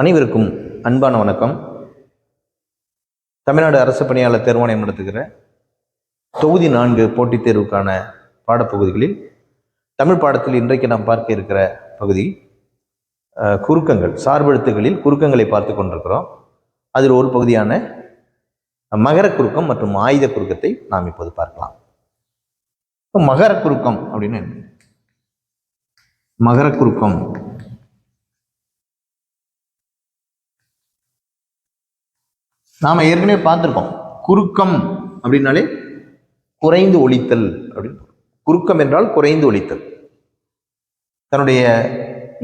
அனைவருக்கும் அன்பான வணக்கம். தமிழ்நாடு அரசு பணியாளர் தேர்வாணையம் நடத்துகிற தொகுதி நான்கு போட்டித் தேர்வுக்கான பாடப்பகுதிகளில் தமிழ் பாடத்தில் இன்றைக்கு நாம் பார்க்க இருக்கிற பகுதி குறுக்கங்கள் சார்பெழுத்துகளில் குறுக்கங்களை பார்த்து கொண்டிருக்கிறோம். அதில் ஒரு பகுதியான மகர குறுக்கம் மற்றும் ஆயுத குறுக்கத்தை நாம் இப்போது பார்க்கலாம். மகர குறுக்கம் அப்படின்னு என்ன? மகர குறுக்கம் நாம் ஏற்கனவே பார்த்துருக்கோம். குறுக்கம் அப்படின்னாலே குறைந்து ஒழித்தல் அப்படின்னு குறுக்கம் என்றால் குறைந்து ஒழித்தல். தன்னுடைய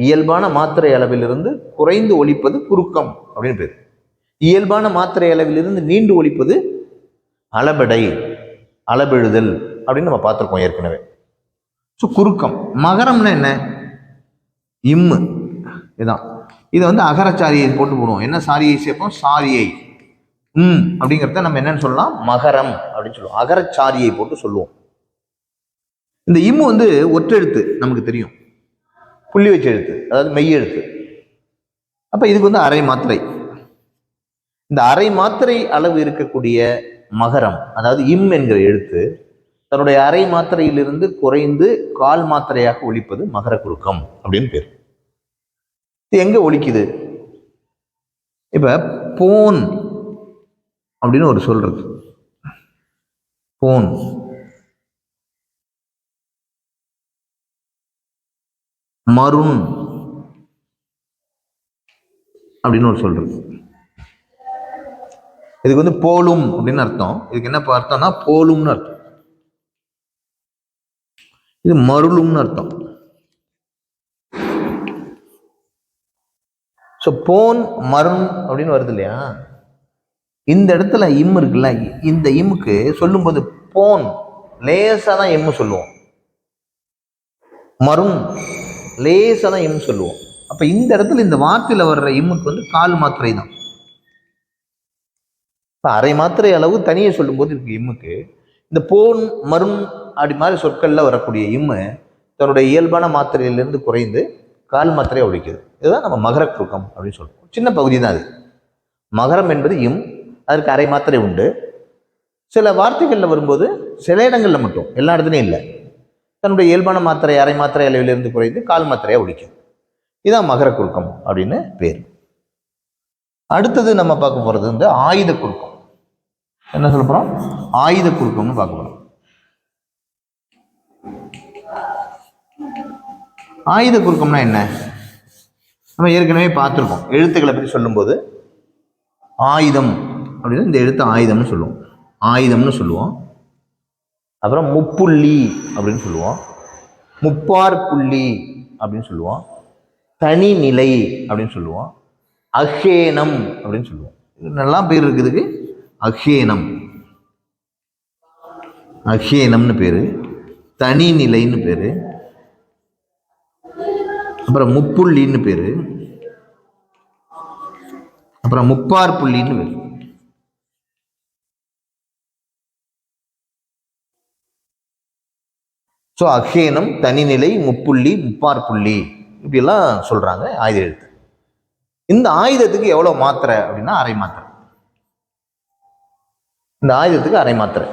இயல்பான மாத்திரை அளவிலிருந்து குறைந்து ஒழிப்பது குறுக்கம் அப்படின்னு பேர். இயல்பான மாத்திரை அளவிலிருந்து நீண்டு ஒழிப்பது அளபடை அளபெழுதல் அப்படின்னு நம்ம பார்த்துருக்கோம் ஏற்கனவே. ஸோ குறுக்கம். மகரம்னா என்ன? இம்மு. இதுதான் இதை வந்து அகரச்சாரியை போட்டு போடுவோம். என்ன சாரியை சேர்ப்போம்? சாரியை. ம். அப்படிங்கிறத நம்ம என்னன்னு சொல்லலாம்? மகரம் அப்படின்னு சொல்லுவோம். அகரச்சாரியை போட்டு சொல்லுவோம். இந்த இம்மு வந்து ஒற்றெழுத்து நமக்கு தெரியும். புள்ளி வச்ச எழுத்து அதாவது மெய் எழுத்து. அப்ப இதுக்கு வந்து அரை மாத்திரை. இந்த அரை மாத்திரை அளவு இருக்கக்கூடிய மகரம் அதாவது இம் என்கிற எழுத்து தன்னுடைய அரை மாத்திரையிலிருந்து குறைந்து கால் மாத்திரையாக ஒழிப்பது மகர குறுக்கம் அப்படின்னு பேர். இது எங்க ஒழிக்குது? இப்ப போன் அப்படின்னு ஒரு சொல் இருக்கு. போன். மருண். அப்படின்னு ஒரு சொல் இருக்கு. இதுக்கு வந்து போலும் அப்படின்னு அர்த்தம். இதுக்கு என்ன அர்த்தம்னா போலும்னு அர்த்தம். இது மருளும்னு அர்த்தம். ஸோ போன் மருண் அப்படின்னு வருது இல்லையா? இந்த இடத்துல இம் இருக்குல்ல இந்த இம்முக்கு சொல்லும்போது போன் லேசாக தான் எம்மு சொல்லுவோம். மரும் லேசாக தான் எம் சொல்லுவோம். அப்போ இந்த இடத்துல இந்த வார்த்தையில் வர்ற இம்முக்கு வந்து கால் மாத்திரை தான் இப்போ அரை மாத்திரை அளவு தனியே சொல்லும்போது இருக்கு இம்முக்கு. இந்த போன் மரும் அப்படி மாதிரி சொற்களில் வரக்கூடிய இம்மு தன்னுடைய இயல்பான மாத்திரையிலிருந்து குறைந்து கால் மாத்திரையை ஒழிக்குது. இதுதான் நம்ம மகர குறுக்கம் அப்படின்னு சொல்லுவோம் சின்ன பகுதி தான் அது. மகரம் என்பது இம் அதற்கு அரை மாத்திரை உண்டு. சில வார்த்தைகளில் வரும்போது சில இடங்களில் மட்டும் எல்லா இடத்துலையும் இல்லை. தன்னுடைய இயல்பான மாத்திரை அரை மாத்திரை அளவிலிருந்து குறைந்து கால் மாத்திரையாக ஒழிக்கும் இதான் மகர குறுக்கம் அப்படின்னு பேர். அடுத்தது நம்ம பார்க்க போகிறது வந்து ஆயுத குறுக்கம். என்ன சொல்ல போகிறோம் ஆயுத குறுக்கம்னு பார்க்க போகிறோம் ஆயுத குறுக்கம்னா என்ன? நம்ம ஏற்கனவே பார்த்துருக்கோம். எழுத்துக்களை பற்றி சொல்லும்போது ஆயுதம் அப்படின்னா இந்த எழுத்து ஆயுதம்னு சொல்லுவோம். ஆயுதம்னு சொல்லுவோம். அப்புறம் முப்புள்ளி அப்படின்னு சொல்லுவோம். முப்பார் புள்ளி அப்படின்னு சொல்லுவோம். தனிநிலை அப்படின்னு சொல்லுவோம். அஹேனம் அப்படின்னு சொல்லுவோம். நல்லா பேர் இருக்குதுக்கு அஹேனம். அஹேனம்னு பேர். தனிநிலைன்னு பேர். அப்புறம் முப்புள்ளின்னு பேர். அப்புறம் முப்பார் புள்ளின்னு பேர். ஸோ அகேனம் தனிநிலை முப்புள்ளி முப்பார் புள்ளி சொல்கிறாங்க ஆயுத எழுத்து இந்த ஆயுதத்துக்கு எவ்வளோ மாத்திரை அப்படின்னா அரை மாத்திரை. இந்த ஆயுதத்துக்கு அரை மாத்திரை.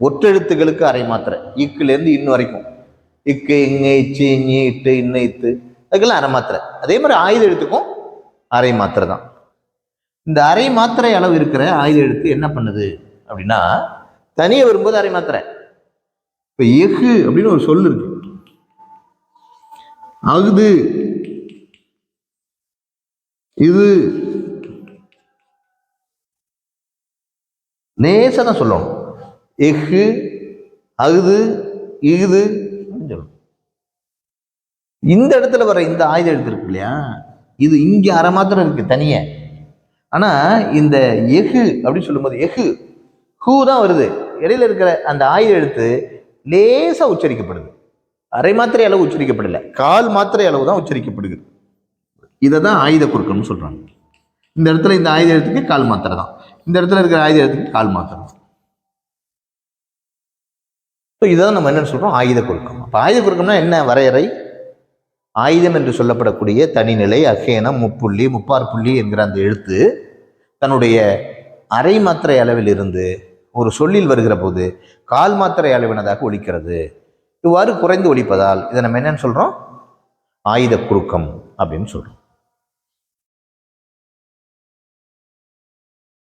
ஒற்றெழுத்துகளுக்கு அரை மாத்திரை. இக்குலேருந்து இன்னும் வரைக்கும். இக்கு இங்க இச்சு இஞ்சி இட்டு இன்ன இத்து. அதுக்கெல்லாம் அரை மாத்திரை. அதே மாதிரி ஆயுத எழுத்துக்கும் அரை மாத்திரை தான். இந்த அரை மாத்திரை அளவு இருக்கிற ஆயுத எழுத்து என்ன பண்ணுது அப்படின்னா தனியை வரும்போது அரை மாத்திரை. இப்ப எஃகு அப்படின்னு ஒரு சொல் இருக்கு. அகுது இது. நேச தான் சொல்லணும். எஃகு அகுது இகுது அப்படின்னு சொல்லணும். இந்த இடத்துல வர இந்த ஆயுத எழுத்து இருக்கு இல்லையா? இது இங்க அரை மாத்திரம் இருக்கு தனியே. ஆனா இந்த எஃகு அப்படின்னு சொல்லும்போது எஃகு ஹூ தான் வருது. இடையில இருக்கிற அந்த ஆயுத எழுத்து லேசாக உச்சரிக்கப்படுது. அரை மாத்திரை அளவு உச்சரிக்கப்படல. கால் மாத்திரை அளவு தான் உச்சரிக்கப்படுகிறது இதை தான் ஆயுத குறுக்கம்னு சொல்கிறாங்க இந்த இடத்துல இந்த ஆயுத எழுத்துக்கு கால் மாத்திரை தான். இந்த இடத்துல இருக்கிற ஆயுத எழுத்துக்கு கால் மாத்திரை தான். ஸோ இதை நம்ம என்னன்னு சொல்கிறோம் ஆயுத குறுக்கம். அப்போ ஆயுத குறுக்கம்னா என்ன? வரையறை. ஆயுதம் என்று சொல்லப்படக்கூடிய தனிநிலை அகேனம் முப்புள்ளி முப்பார் புள்ளி என்கிற அந்த எழுத்து தன்னுடைய அரை மாத்திரை அளவில் இருந்து ஒரு சொல்லில் வருகிற போது கால் மாத்திரை அளவினதாக ஒலிக்கிறது. இவ்வாறு குறைந்து ஒழிப்பதால் இதை நம்ம என்னன்னு சொல்றோம்? ஆயுத குறுக்கம் அப்படின்னு சொல்றோம்.